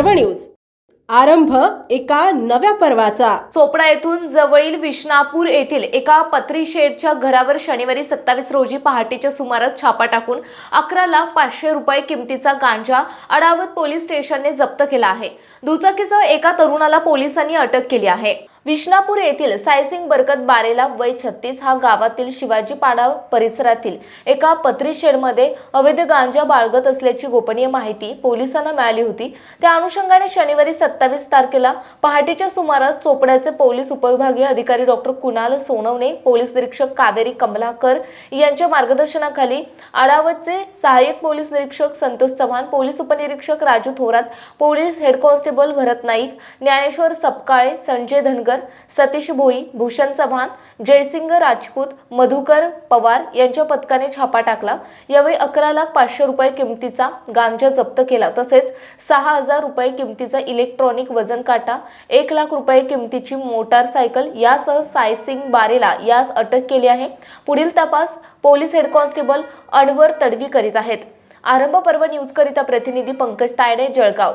News. आरंभ एका नव्या पर्वाचा. चोपडा येथून जवळील विष्णापूर येथील एका पत्री शेडच्या घरावर शनिवारी सत्तावीस रोजी पहाटेच्या सुमारास छापा टाकून अकरा लाख पाचशे रुपये किमतीचा गांजा अडावत पोलीस स्टेशनने जप्त केला आहे. दुचाकीसह एका तरुणाला पोलिसांनी अटक केली आहे. विष्णापूर येथील सायसिंग बरकत बारेला वय छत्तीस हा गावातील शिवाजी पाडा परिसरातील एका पत्री शेडमध्ये अवैध गांजा बाळगत असल्याची गोपनीय माहिती पोलिसांना मिळाली होती. त्या अनुषंगाने शनिवारी सत्तावीस तारखेला पहाटेच्या सुमारास चोपड्याचे पोलीस उपविभागीय अधिकारी डॉक्टर कुणाल सोनवणे पोलीस निरीक्षक कावेरी कमलाकर यांच्या मार्गदर्शनाखाली आडावतचे सहाय्यक पोलीस निरीक्षक संतोष चव्हाण पोलीस उपनिरीक्षक Raju Thorat police head constable Bharat Naik Dnyaneshwar Sapkale Sanjay Dhangar Satish Bhoi Bhushan Chavan Jaysing Rajput Madhukar Pawar यांच्या पथकाने छापा टाकला. यावेळी अकरा लाख पाचशे रुपये किमतीचा गांजा जप्त केला. तसेच सहा हजार रुपये किमतीचा इलेक्ट्रॉनिक वजन काटा एक लाख रुपये किमतीची मोटारसायकल यासह सायसिंग बारेला यास अटक केली आहे. पुढील तपास police head constable Anwar Tadvi करीत आहेत. आरंभ पर्व न्यूजकरिता प्रतिनिधी पंकज तायडे जळगाव.